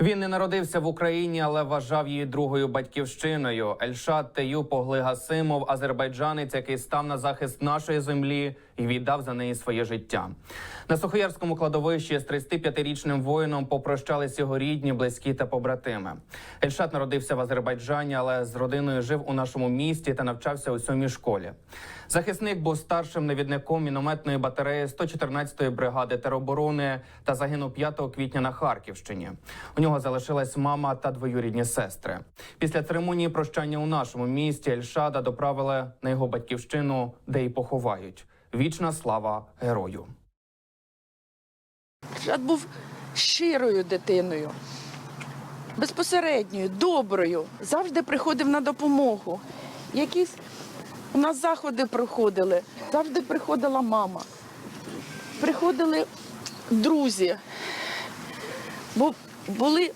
Він не народився в Україні, але вважав її другою батьківщиною. Ельшат Теюп Огли Гасимов, азербайджанець, який став на захист нашої землі і віддав за неї своє життя. На Сухоярському кладовищі з 35-річним воїном попрощались його рідні, близькі та побратими. Ельшат народився в Азербайджані, але з родиною жив у нашому місті та навчався у сьомій школі. Захисник був старшим навідником мінометної батареї 114-ї бригади тероборони та загинув 5 квітня на Харківщині. У нього залишилась мама та двоюрідні сестри. Після церемонії прощання у нашому місті Ельшада доправили на його батьківщину, де й поховають. Вічна слава герою. Жад був щирою дитиною, безпосередньою, доброю, завжди приходив на допомогу. Якісь у нас заходи проходили, завжди приходила мама, приходили друзі. Бо були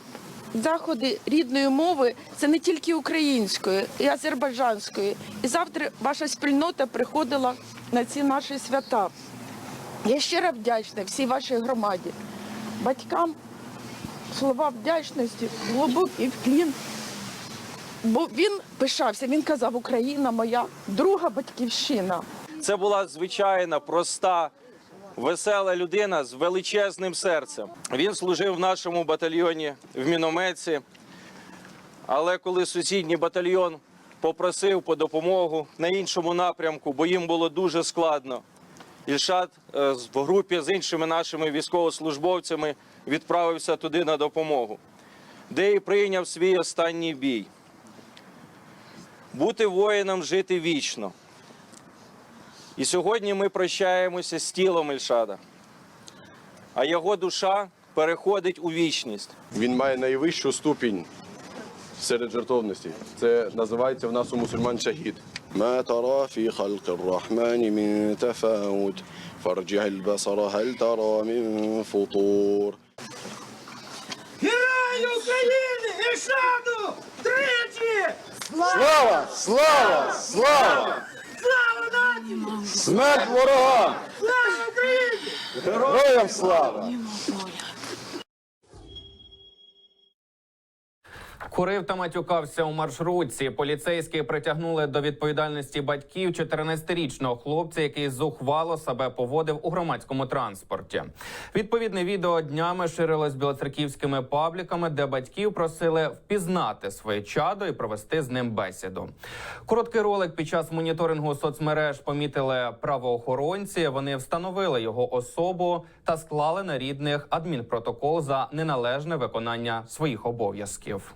заходи рідної мови, це не тільки української, і азербайджанської. І завтра ваша спільнота приходила на ці наші свята. Я щиро вдячна всій вашій громаді, батькам, слова вдячності, глибокий вклін. Бо він пишався, він казав, Україна моя друга батьківщина. Це була звичайна, проста, весела людина з величезним серцем. Він служив в нашому батальйоні в мінометці. Але коли сусідній батальйон попросив по допомогу на іншому напрямку, бо їм було дуже складно, Ільшат е, в групі з іншими нашими військовослужбовцями відправився туди на допомогу, де і прийняв свій останній бій. Бути воїном, жити вічно. І сьогодні ми прощаємося з тілом Ільшада, а його душа переходить у вічність. Він має найвищу ступінь серед жертовності. Це називається в нас у мусульман шахід. ما ترى في خلق الرحمن من تفاوت فارجع البصر هل ترى من فطور Герої України! Іршаду! Тричі! Слава! Слава! Слава! Смерть ворогам! Слава Україні! Героям слава! Курив та матюкався у маршрутці. Поліцейські притягнули до відповідальності батьків 14-річного хлопця, який зухвало себе поводив у громадському транспорті. Відповідне відео днями ширилось білоцерківськими пабліками, де батьків просили впізнати своє чадо і провести з ним бесіду. Короткий ролик під час моніторингу соцмереж помітили правоохоронці. Вони встановили його особу та склали на рідних адмінпротокол за неналежне виконання своїх обов'язків.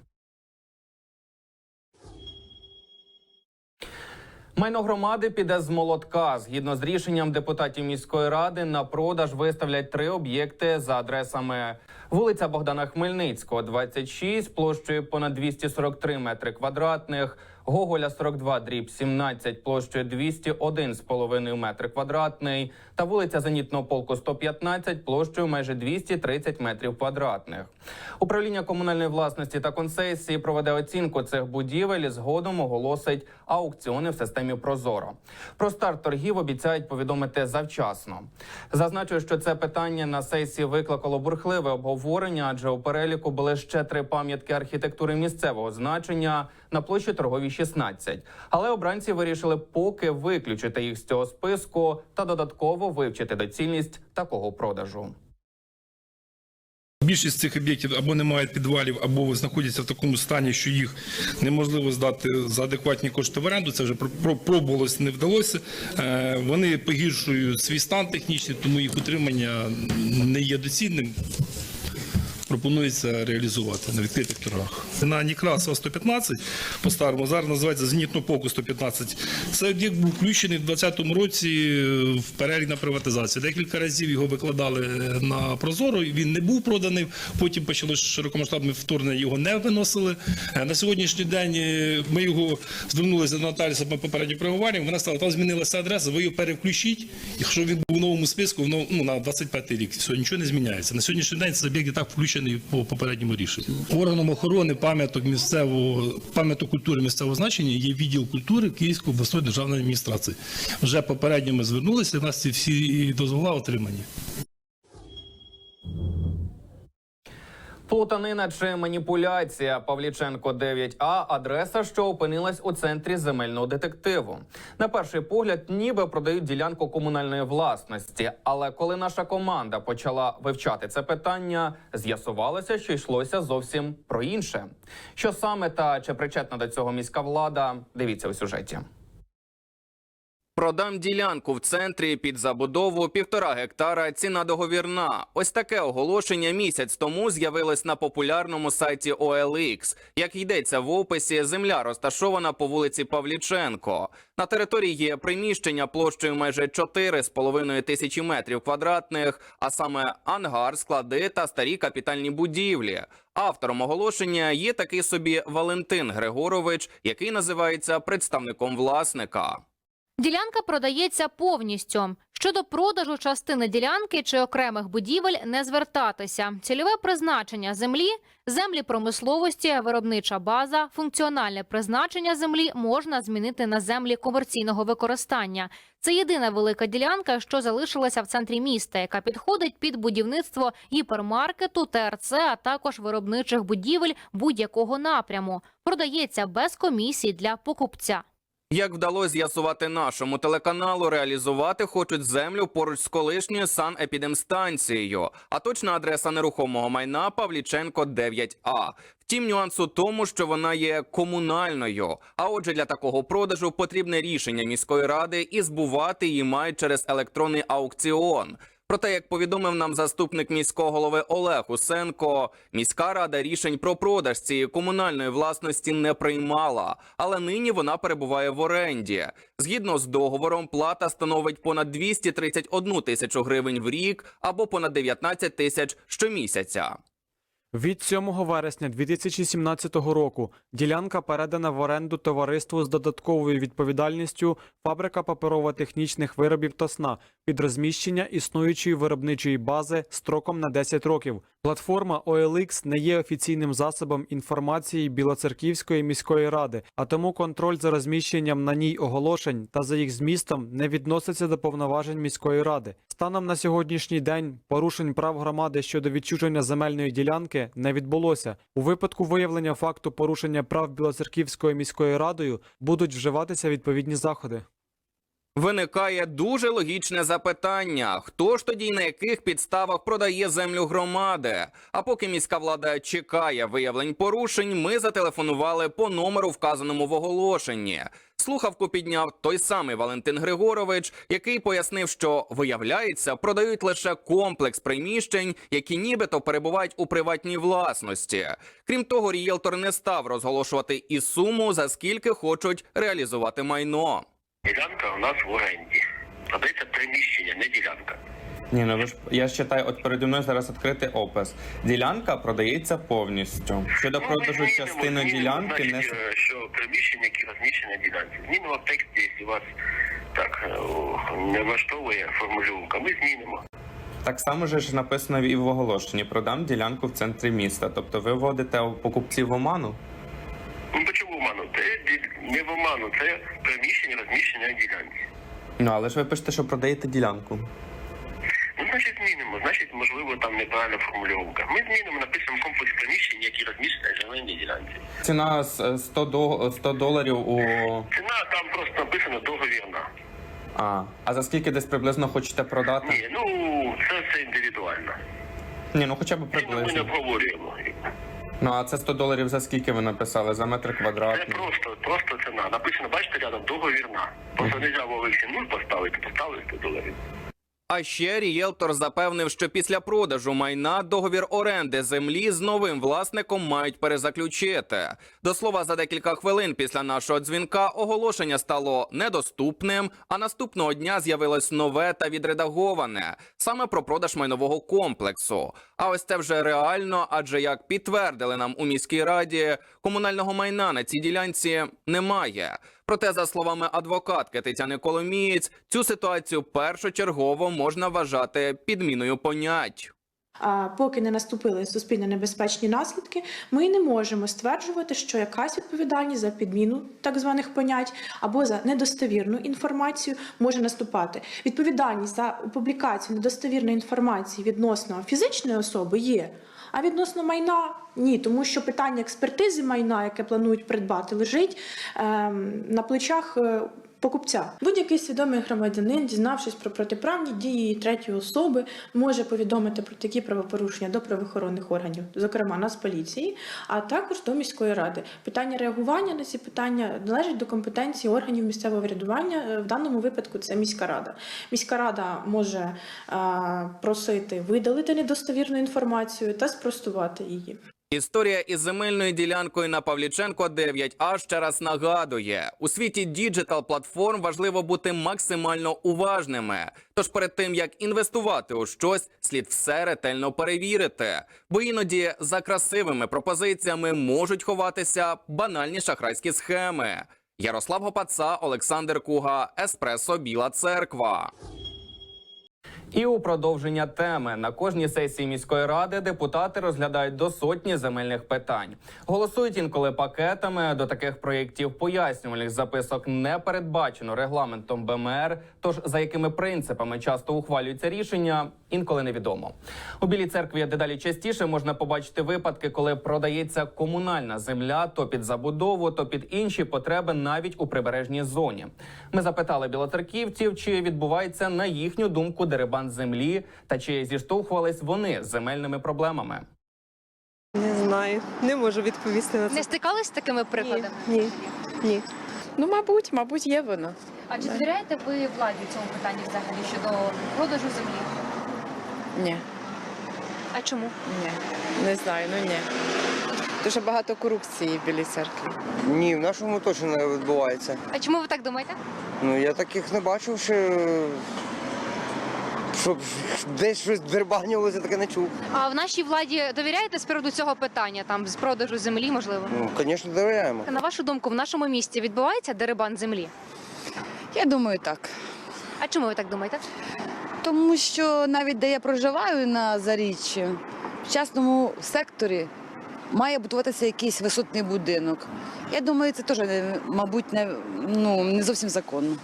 Майно громади піде з молотка. Згідно з рішенням депутатів міської ради, на продаж виставлять три об'єкти за адресами вулиця Богдана Хмельницького, 26, площею понад 243 метри квадратних. Гоголя 42, дріб 17, площею 201,5 метри квадратний та вулиця Зенітного полку 115, площею майже 230 метрів квадратних. Управління комунальної власності та концесії проведе оцінку цих будівель і згодом оголосить аукціони в системі Прозоро. Про старт торгів обіцяють повідомити завчасно. Зазначу, що це питання на сесії викликало бурхливе обговорення, адже у переліку були ще три пам'ятки архітектури місцевого значення на площі торговій 16. Але обранці вирішили поки виключити їх з цього списку та додатково вивчити доцільність такого продажу. Більшість цих об'єктів або не мають підвалів, або знаходяться в такому стані, що їх неможливо здати за адекватні кошти в оренду. Це вже про- про- пробувалось, не вдалося. Е, Вони погіршують свій стан технічний, тому їх утримання не є доцільним. Пропонується реалізувати на відкритих торгах. На Некрасова 115, по-старому, зараз називається Зенітного полку 115. Цей об'єкт був включений в 2020 році в перелік на приватизацію. Декілька разів його викладали на Прозоро, він не був проданий. Потім почалося широкомасштабне вторгнення, його не виносили. Е, На сьогоднішній день е, ми його звернулися до Наталі по попередньо переговорів. Вона сказала, там змінилася адреса, ви його перевключіть. Якщо він був в новому списку, ну, на 25 рік, все, нічого не зміняється. На сьогоднішній день цей об'єкт і так включений по попередньому рішенню. Органом охорони пам'яток місцевого пам'яток культури місцевого значення є відділ культури Київської обласної державної адміністрації. Вже попередньо ми звернулися. У нас ці всі дозвола отримані. Плутанина чи маніпуляція Павліченко 9А адреса, що опинилась у центрі земельного детективу. На перший погляд, ніби продають ділянку комунальної власності. Але коли наша команда почала вивчати це питання, з'ясувалося, що йшлося зовсім про інше. Що саме та чи причетна до цього міська влада? Дивіться у сюжеті. Продам ділянку в центрі під забудову півтора гектара. Ціна договірна. Ось таке оголошення місяць тому з'явилось на популярному сайті OLX. Як йдеться в описі, земля розташована по вулиці Павліченко. На території є приміщення площею майже 4,5 тисячі метрів квадратних, а саме ангар, склади та старі капітальні будівлі. Автором оголошення є такий собі Валентин Григорович, який називається представником власника. Ділянка продається повністю. Щодо продажу частини ділянки чи окремих будівель не звертатися. Цільове призначення землі, землі промисловості, виробнича база, функціональне призначення землі можна змінити на землі комерційного використання. Це єдина велика ділянка, що залишилася в центрі міста, яка підходить під будівництво гіпермаркету, ТРЦ, а також виробничих будівель будь-якого напряму. Продається без комісій для покупця. Як вдалося з'ясувати нашому телеканалу, реалізувати хочуть землю поруч з колишньою санепідемстанцією, а точна адреса нерухомого майна Павліченко 9А. Втім, нюанс у тому, що вона є комунальною. А отже, для такого продажу потрібне рішення міської ради і збувати її мають через електронний аукціон. Проте, як повідомив нам заступник міського голови Олег Усенко, міська рада рішень про продаж цієї комунальної власності не приймала, але нині вона перебуває в оренді. Згідно з договором, плата становить понад 231 тисячу гривень в рік або понад 19 тисяч щомісяця. Від 7 вересня 2017 року ділянка передана в оренду товариству з додатковою відповідальністю фабрика паперово-технічних виробів Тосна під розміщення існуючої виробничої бази строком на 10 років. Платформа OLX не є офіційним засобом інформації Білоцерківської міської ради, а тому контроль за розміщенням на ній оголошень та за їх змістом не відноситься до повноважень міської ради. Станом на сьогоднішній день порушень прав громади щодо відчуження земельної ділянки не відбулося. У випадку виявлення факту порушення прав Білоцерківською міською радою будуть вживатися відповідні заходи. Виникає дуже логічне запитання: хто ж тоді і на яких підставах продає землю громади? А поки міська влада чекає виявлень порушень, ми зателефонували по номеру, вказаному в оголошенні. Слухавку підняв той самий Валентин Григорович, який пояснив, що виявляється, продають лише комплекс приміщень, які нібито перебувають у приватній власності. Крім того, рієлтор не став розголошувати і суму, за скільки хочуть реалізувати майно. Ділянка у нас в оренді. Продається приміщення, не ділянка. Ні, ну ви ж я ж читаю, от переді мною зараз відкритий опис. Ділянка продається повністю. Щодо Ну, продажу частини ділянки, не значить, е, що приміщення, які розміщені на ділянці. Змінимо в тексті, якщо вас так е, о, не влаштовує формулювання, ми змінимо. так само же ж написано і в оголошенні. Продам ділянку в центрі міста. Тобто ви вводите покупців в оману? Ну в оману? Це не в оману, це приміщення розміщення на ділянці. Ну але ж ви пишете, що продаєте ділянку. Ну, значить, змінимо. Значить, можливо, там неправильна формулювання. Ми змінимо, напишемо комплекс приміщень, які розміщені на земельній ділянці. Ціна з- 100, до, 100 доларів у. Ціна там просто написано договірна. А, а за скільки десь приблизно хочете продати? Ні, ну це все індивідуально. Ні, ну хоча б Ціну ми не приблизно. обговорюємо. Ну а це 100 доларів за скільки ви написали? За метр Це квадратний? просто, просто ціна. Написано, бачите, рядом договірна. Просто не можна Олексі нуль поставити, поставили 100 доларів. А ще рієлтор запевнив, що після продажу майна договір оренди землі з новим власником мають перезаключити. До слова, за декілька хвилин після нашого дзвінка оголошення стало недоступним, а наступного дня з'явилось нове та відредаговане саме про продаж майнового комплексу. А ось це вже реально, адже як підтвердили нам у міській раді, комунального майна на цій ділянці немає. Проте, за словами адвокатки Тетяни Коломієць, цю ситуацію першочергово можна вважати підміною понять. Поки не наступили суспільно небезпечні наслідки, ми не можемо стверджувати, що якась відповідальність за підміну так званих понять або за недостовірну інформацію може наступати. Відповідальність за публікацію недостовірної інформації відносно фізичної особи є. А відносно майна ні, тому що питання експертизи майна, яке планують придбати, лежить ем, на плечах. е, Покупця будь-який свідомий громадянин, дізнавшись про протиправні дії третьої особи, може повідомити про такі правопорушення до правоохоронних органів, зокрема Нацполіції, а також до міської ради. Питання реагування на ці питання належить до компетенції органів місцевого врядування. В даному випадку це міська рада. Міська рада може просити видалити недостовірну інформацію та спростувати її. Історія із земельною ділянкою на Павліченко 9А ще раз нагадує: у світі діджитал платформ важливо бути максимально уважними. Тож перед тим як інвестувати у щось, слід все ретельно перевірити, бо іноді за красивими пропозиціями можуть ховатися банальні шахрайські схеми. Ярослав Гопаца, Олександр Куга, Еспресо Біла Церква. І у продовження теми на кожній сесії міської ради депутати розглядають до сотні земельних питань. Голосують інколи пакетами. До таких проєктів пояснювальних записок не передбачено регламентом БМР. Тож за якими принципами часто ухвалюються рішення, інколи невідомо. У білій церкві дедалі частіше можна побачити випадки, коли продається комунальна земля, то під забудову, то під інші потреби, навіть у прибережній зоні. Ми запитали білоцерківців, чи відбувається на їхню думку дерибан землі, та чи зіштовхувались вони з земельними проблемами. Не знаю, не можу відповісти на це. Не стикались з такими прикладами? Ні, ні. Ну, мабуть, мабуть, є воно. А чи довіряєте ви владі в цьому питанні взагалі щодо продажу землі? Ні, А чому? ні, не знаю, ну ні. Дуже багато корупції в білій церкві. Ні, в нашому точно не відбувається. А чому ви так думаєте? Ну я таких не бачив, що щоб десь щось дербанювалося, таке не чув. А в нашій владі довіряєте з приводу цього питання, там з продажу землі, можливо? Ну, звісно, довіряємо. На вашу думку, в нашому місті відбувається дерибан землі? Я думаю, так. А чому ви так думаєте? Тому що навіть де я проживаю на Заріччі, в частному секторі має будуватися якийсь висотний будинок. Я думаю, це теж, мабуть, не, ну, не зовсім законно.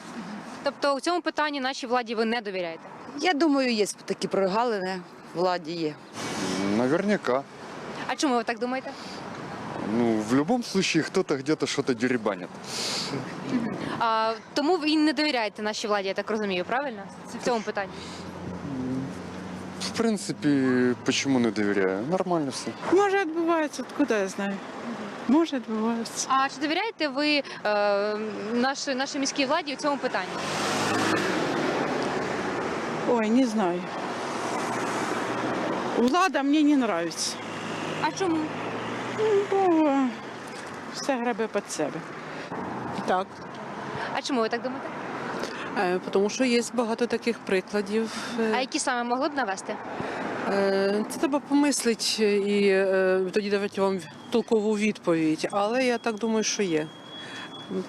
Тобто у цьому питанні нашій владі ви не довіряєте? Я думаю, є такі прогалини владі є. Наверняка. А чому ви так думаєте? Ну, в любом случае, кто-то где-то что-то деребанит. А, тому ви не довіряєте нашій владі, я так розумію, правильно? В цьому питанні. В принципе, почему не доверяю? Нормально все. Може, відбувається, откуда я знаю. Може, відбувається. А чи довіряєте ви е, нашій, нашій міській владі у цьому питанні? Ой, не знаю. Влада мені не подобається. А чому? Бо все гребе під себе. Так, А чому ви так думаєте? е, тому що є багато таких прикладів. Е, А які саме могли б навести? е, Це треба помислити і е, тоді давати вам толкову відповідь. Але я так думаю, що є.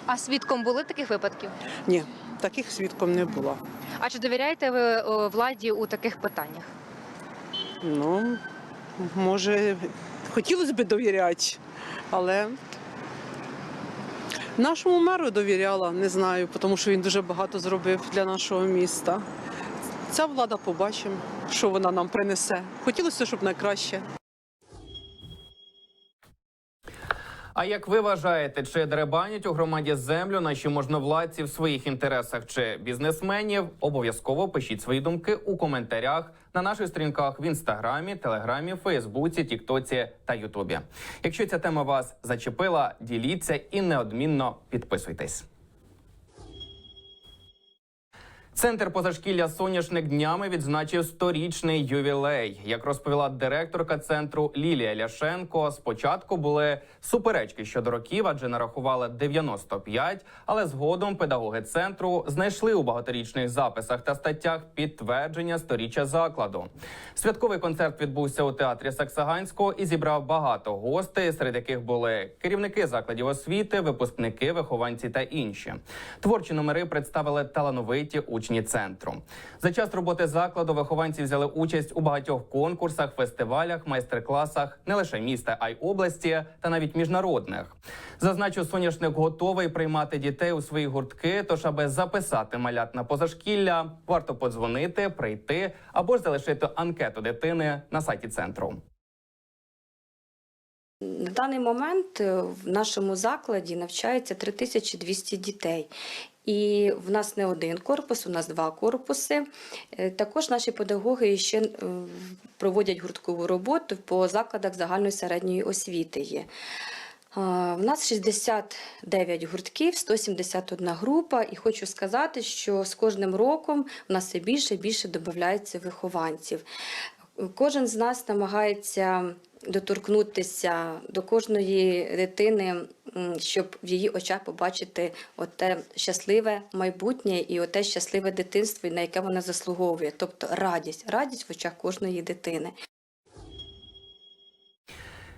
А свідком були таких випадків? Ні, таких свідком не було. А чи довіряєте ви о, владі у таких питаннях? Ну, може, хотілося б довіряти, але нашому меру довіряла, не знаю, тому що він дуже багато зробив для нашого міста. Ця влада побачимо, що вона нам принесе. Хотілося, щоб найкраще. А як ви вважаєте, чи деребанять у громаді землю наші можновладці в своїх інтересах чи бізнесменів? Обов'язково пишіть свої думки у коментарях на наших сторінках в інстаграмі, телеграмі, Фейсбуці, Тіктоці та Ютубі. Якщо ця тема вас зачепила, діліться і неодмінно підписуйтесь. Центр позашкілля соняшник днями відзначив сторічний ювілей. Як розповіла директорка центру Лілія Ляшенко, спочатку були суперечки щодо років, адже нарахували 95, але згодом педагоги центру знайшли у багаторічних записах та статтях підтвердження сторіччя закладу. Святковий концерт відбувся у театрі Саксаганського і зібрав багато гостей, серед яких були керівники закладів освіти, випускники, вихованці та інші. Творчі номери представили талановиті учні центру. За час роботи закладу вихованці взяли участь у багатьох конкурсах, фестивалях, майстер-класах не лише міста, а й області та навіть міжнародних. Зазначу, соняшник готовий приймати дітей у свої гуртки. Тож, аби записати малят на позашкілля, варто подзвонити, прийти або ж залишити анкету дитини на сайті центру. На даний момент е, в нашому закладі навчається 3200 дітей. І в нас не один корпус, у нас два корпуси. Е, Також наші педагоги ще е, проводять гурткову роботу по закладах загальної середньої освіти. Є. В нас 69 гуртків, 171 група, і хочу сказати, що з кожним роком у нас все більше і більше додається вихованців. Кожен з нас намагається доторкнутися до кожної дитини, щоб в її очах побачити оте щасливе майбутнє і оте щасливе дитинство, на яке вона заслуговує, тобто радість, радість в очах кожної дитини.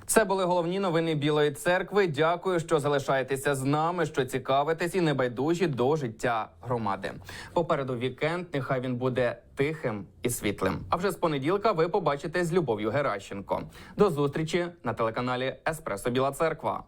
Це були головні новини Білої церкви. Дякую, що залишаєтеся з нами, що цікавитесь і небайдужі до життя громади. Попереду вікенд. Нехай він буде тихим і світлим. А вже з понеділка ви побачите з Любов'ю Геращенко. До зустрічі на телеканалі Еспресо Біла Церква.